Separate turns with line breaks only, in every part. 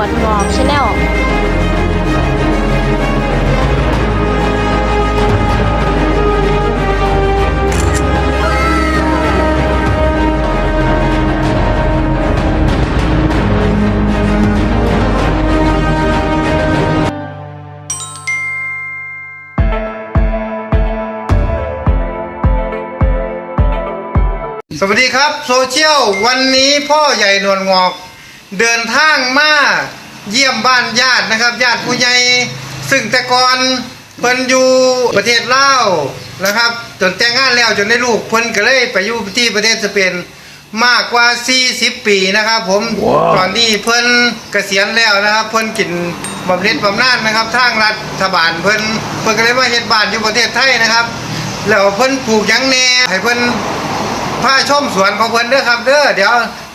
วดงอกชาแนล
สวัสดีครับ โซเชียล วันนี้พ่อใหญ่หนวลงอก เดินทางมาเยี่ยมบ้านญาตินะครับ ญาติผู้ใหญ่ซึ่งแต่ก่อนเพิ่นอยู่ประเทศลาวนะครับ จนแต่งงานแล้วจนได้ลูกเพิ่นก็เลยไปอยู่ที่ประเทศสเปนมากกว่า 40 ปีนะครับ ผมตอนนี้เพิ่นเกษียณแล้วนะครับ เพิ่นกินบำเหน็จบำนาญนะครับ ทางรัฐบาลเพิ่นเพิ่นก็เลยมาเฮ็ดบ้านอยู่ประเทศไทยนะครับ แล้วเพิ่นปลูกหยังแหน่ให้เพิ่นพาชมสวนของเพิ่นเด้อครับเด้อเดี๋ยว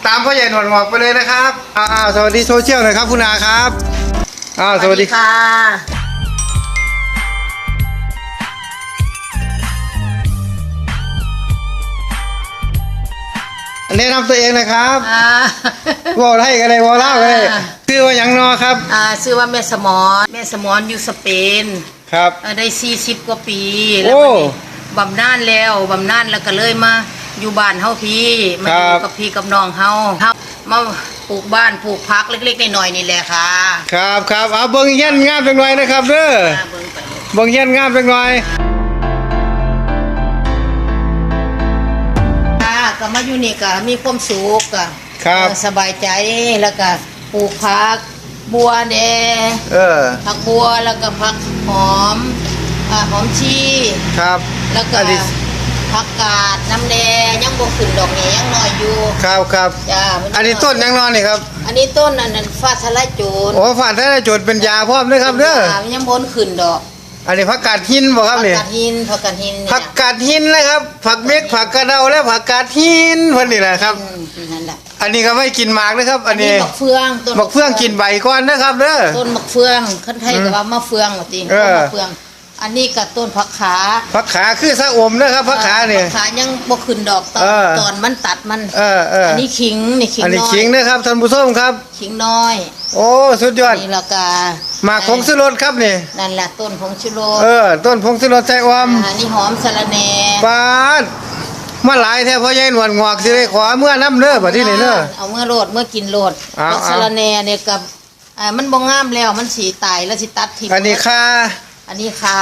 ตามพ่อใหญ่หนวลงอกไปเลยนะครับอ่าสวัสดีโซเชียลหน่อยครับคุณอาครับอ่าสวัสดี
ค่ะ
แนะนำตัวเองนะครับ
อ่า
วอลให้กันเลยวอลเล่ากันเลย
อ่า
ชื่อว่าหยังนอครับ
อ่าชื่อว่าแม่สมอนแม่สมอนอยู่สเปน
ครับ
เอ่อได้40กว่าปีแล้ว
โอ้
บัดนี้บำนาญแล้วบำนาญแล้วก็เลยมา อยู่บ้านเฮาพี่มาอ
ครั
ยู่
บ
กับพี่กับน้องเฮาเฮามาปลูกบ้านปลูกพักเล็กๆน้อยๆนี่แหละค่ะ
ครับครับเอาเบิ้งเย็นงามจังหน่อยนะครับเด้อ
มาเบิ่งไป
เบิ้งเย็นงามจังหน่อย
ค่ะก็มาอยู่นี่ก็มีความสุขก็
ครับ
เออสบายใจแล้วก็ปลูกพักบัวแดง
เออ
ผักบัวแล้วก็ผักหอมอ่าหอมชี
ครับ
แล้วก็
อันนี้
ผักกาดน้ำแดงยังบ่ขึ้นดอกนี่ยังน้อยอยู่
ครับครับ
จ้ามั
อันนี้ต้นหยังนอนนี่ครับ
อันนี้ต้นอันนั้นฟ้าทะลายโจร
โอ้ฝานถ้าได้โจทย์เป็นยาพร้อมด้วยครับเด้อ
มันยังบนขึ้นดอก
อันนี้ผักกาดหินบ่ครับ
ผัก
นี่
กาดหินผักกาดหินนี่
ผัก
นะ
กาดหินนะครับ ผักเม็กผักกระเดาและผักกาดหินเพิ่นนี่แหละครับ
อืมนั่นแหละ
อันนี้ก็ไม่กินหมากนะครับ อันนี้
บักเฟืองต้น
บักเฟืองกินใบก่อนนะครับเด้อ
ต้นมะเฟืองคันไทยก็ว่ามะเฟืองว่าติ
เออ
ต้นมะเฟือง อันนี้ก็ต้นผักขา
ผักขาคือสะอมนะครับผักขาเนี่ย
ผักขายังบ่ขึ้นดอกตอน
เออ
ตอนมันตัดมัน
เออเออ
อั
อั
นนี้ขิงนี่ขิง
อันนี้
น้อย
ขิงนะครับท่านผู้ชมครับ
ขิงน้อย
โอ้สุดยอด
นี่และกา
หมากผงสุรสครับนี่
นั่นแหละต้นผงชูรส
เออต้นผงสุรสใจออม
อันนี้หอมสะระแหน่
ปาดมาหลายแท้พ่อใหญ่หนวดงอกสิได้ขอเมื่อน้ำเด้อบัดนี้นี่เด้อ
เอาเมื่อโรดเมื่อกินโรด
เอา
ดอกสะระแหน่เนี่ยกับอ่ามันบ่งามแล้วมันสีตายแล้วสิตัดทิ้ง
อันนี้ค่า
อันนี้คา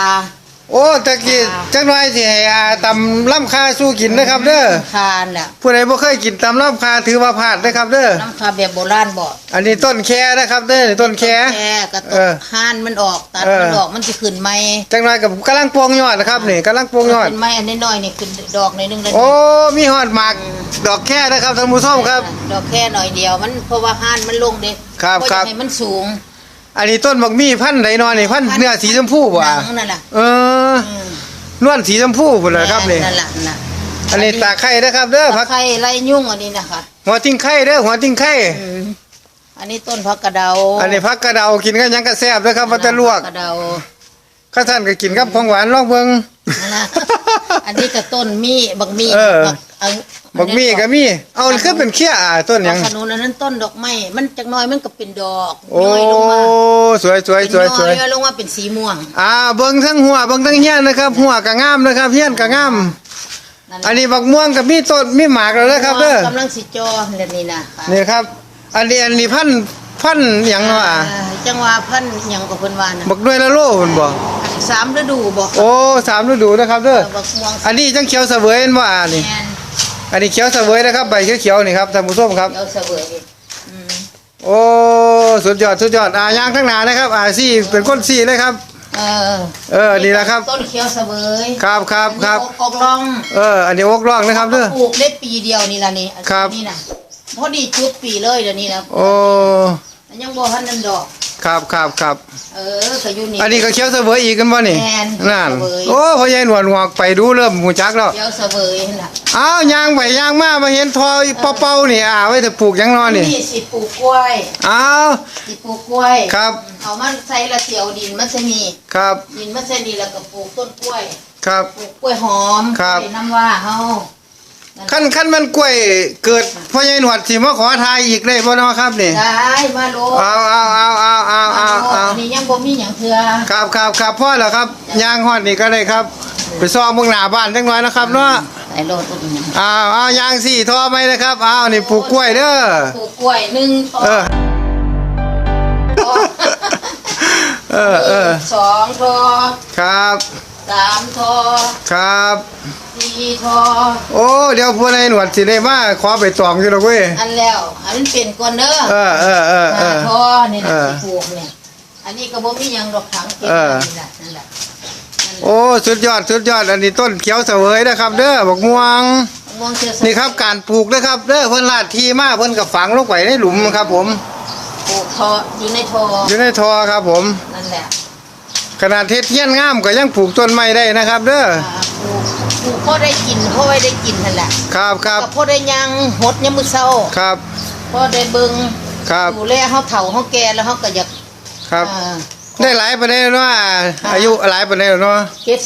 โอ้ตะกี้จักหน่อยสิให้อาตำล่ำคาสู้กินนะครับเด้อ
คานแหละ
ผู้ใดบ่เคยกินตำล่ำคาถือว่าพลาดนะครับเด้อ
น้ำคาแบบโบราณบอก
อันนี้ต้นแคนะครับเด้อต้นแค
แค่กระ
เอ
ตุ
อ
กห้านมันออกตัด
เออ
มันออกมันจะขึ้นไหม
จังหน่อยกับกำลังปวงยอดนะครับนี่กำลังปวงยอด
ขึ้นไหมอันนี้น้อยๆนี่ขึ้นดอกในอยหนึงเลย
โอ้มีหอดหมากดอกแค่นะครับท่านผู้ชมครับ
ดอกแค่หน่อยเดียวมันเพราะว่าห้านมันลงเด้
ครับ
เพาะ
ครับ
อยากให้มันสูง
อันนี้ต้นบักมี่พันธุ์ไหนนอนนี่พันธุ์เนื้อสีชมพูบ่
ห
อะ
นังนั่นแหละ
เออ
อืม
นวลสีชมพูพุ่นเลยครับนี่
นั่นแหละนั่น
อันนี้ตาไข่นะครับเด้อ
ผั
ผั
ก
ก
ไข่ไล่ยุ่งอันนี้นะคะ
หัวติ้งไข่เด้อหัวติ้งไข่
อืมอันนี้ต้นผักกระเดา
อันนี้ผักกระเดากินกันยังกระแซบเด้อครับว่าจะลวก
ผักกระเดา
ข้าท่านก็กินกับของหวานลองเบิ่ง
นั่นนะอันนี้ก็ต้นมีบักมี
เออ
อัน
บักมี่ก็มี เอาคือเป็นเขี้ยอ่าต้นห
ยั
ยังง
ขนุนอันนั้นต้นดอกไม้มันจักหน้อยมันก็เป็นดอก
โอ้
น้อยลงมา
สวยสวยสวยสวย
เป็นน้อยลงมาเป็นสีม่วง
อ่าเบิ่งทั้งหัวเบิ่งทั้งเฮียนนะครับ หัวก็งามนะครับเฮียนก็งาม
นั่น
อันนี้บักม่วงกับมีต้นมีหมากแล้วนะครับเด้อ
กำลังสิจอเรื่องนี้นะค่ะ
นี่ครับ อันนี้อันนี้พันธุ์พันธุ์หยังเนาะอะ
เอ่อจังหวะพันธุ์หยังกับเพิ่นว่านะ
บักด้วยละโลพุ่นบ่
อันสามฤดูบอก
โอ้สามฤดูนะครับเด้อ
บักม่วง
อันนี้จังเขียวเสวยเห็นบ่อะนี่
แมน
อันนี้เขียวเสวยนะครับใบเขียวๆนี่ครับท่านผู้ชมครับ
เดี๋ยวเสวยอืม
โอ้สุดยอดสุดยอดอ่ายางข้างหน้านะครับอ่าซี่เป็นก้นซี่เลยครับ
เออ
เออนี่แหละครับ
ต้นเขียวเสวย
ครับครับครับ
อันนี้ออกร่อง
เอออันนี้อกร่องนะครับเด้อ
ปลูกได้ปีเดียวนี่ล่ะนี่อัน
ครับ
นี่นะพอดีจุดปีเลยเดี๋ยวนี้นะ
โอ้
อันยังบ่ทันนั่นดอก
ครับครับครับ
เออก็อยู่นี่
อันนี้ก็เขียวเสวยอีกกันบ่นี่
แม่น
นั่น
เสวย
โอ้พ่อใหญ่หนวดงอกไปดูเริ่มหูจักแล้ว
เขียวเสวยนั่นล่ะ
อ้าวยางไปยางมามาเห็นทอยเป่าๆนี่อ่าไว้ถ้าปลูกหยังนอนนี่
นี่สิปลูกกล้วย
อ้าว
สิปลูกกล้วย
ครับ
เอามาใส่ละเสียวดินมันจะมี
ครับ
ดินมันจะดีแล้วก็ปลูกต้นกล้วย
ครับ
ปลูกกล้วยหอม
ครับ
กล้วยน้ำว่าเฮา
ขั้นขั้นมันกล้วยเกิดพ่อใหญ่หนวดสิมาขอทายอีกได้บ่เนาะครับนี่
ได้มาโล
เอาเอาเอาเอา
มีหยังเถื่อ
ครับครับครับพ่อแล้วครับย่างฮอดนี่ก็ได้ครับ ไปซ้อมเบิ่งหน้าบ้านจักหน่อยนะครับเนาะ
ใส่โลตุ้มหยัง
อ้าวเอาย่างสี่ทอไหมนะครับอ้าวนี่ปลูกกล้วยเด้อ
ปลูกกล้วยหนึ่งต้น
เออเออเออ
สองทอ
ครับ
สามทอ
ครับ
สี่ทอ
โอ้เดี๋ยวพ่อใหญ่หนวดสิได้มาขอไปตองอยู่ดอกเว้ย
อันแล้วอันมันเป็นก่อนเด้อ
เออเออเออเอ
ห้า
อ
ทอนี่แหละ
เออ
สิปลูกเนี่ย อันนี้ก็บ่มีหยังดอกถังเก็บ
เออ
นี่แหละนั่นแหละนั่นแหละ
โอ้สุดยอดสุดยอด อันนี้ต้นเขียวเสวยนะครับ เด้อบักม่วง
ม่วงเขียว
นี่ครับการปลูกนะครับเด้อเพิ่นลาดทีมาเพิ่นก็ฝังลงไปในหลุมครับ ผม
ปลูกทออยู่ในทอ
อยู่ในทอครับ ผม
นั่นแหละ
ขนาดเทศเฮียนงามก็ยังปลูกต้นไม้ได้นะครับ เด้อ
อ่าปลูกปลูกพอได้กินพอไว้ได้กินนั่นแหละ
ครับครับ
ก็พอได้ยังหดยามมื้อเช้า
ครับ
พอได้เบิ่ง
ครับ
ดูแลเฮาเฒ่าเฮาแก่แล้วเฮาก็อยาก
ครับ
อ่า
ได้หลายประเด็นเนาะอายุหลายประเด็นเนาะ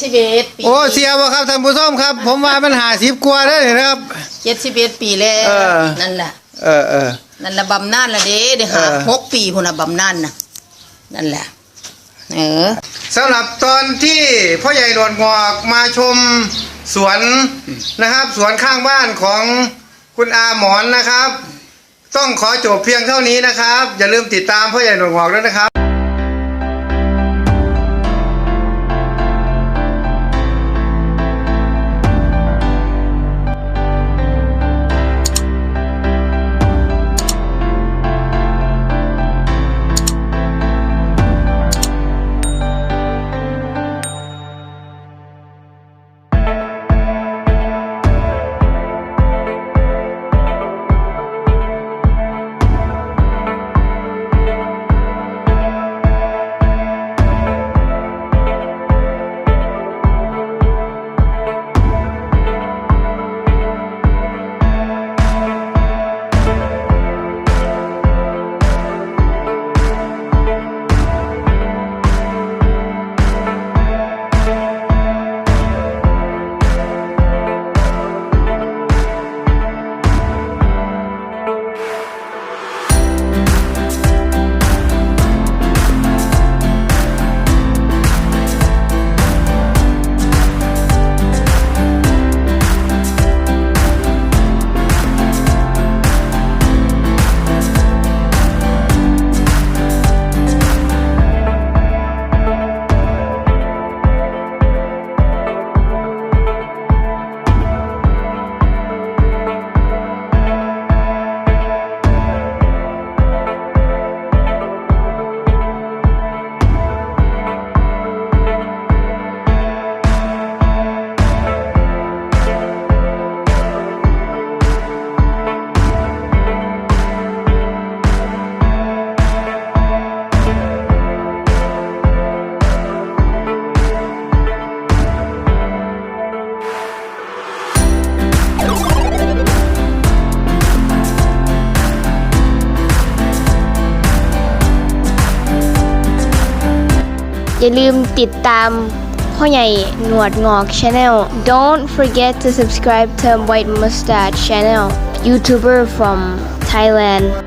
71ปี
โอ้เสียบ่ครับท่านผู้ชมครับ ผมว่ามัน50กว่าเด้อนี่นะครับ
71ปีแล้ว
เออ
นั่นแหละ
เออเออ
นั่นละบำนาญละเด้เด้หา
เออ
หกปีพุ่นน่ะบำนาญน่ะนั่นแหละเออ
สำหรับตอนที่พ่อใหญ่ดวนงอกมาชมสวนนะครับ สวนข้างบ้านของคุณอาหมอนนะครับ ต้องขอจบเพียงเท่านี้นะครับ อย่าลืมติดตามพ่อใหญ่ดวนงอกด้วยนะครับ
อย่าลืมติดตามพ่อใหญ่หนวดงอก Channel Don't forget to subscribe to White Mustache Channel YouTuber from Thailand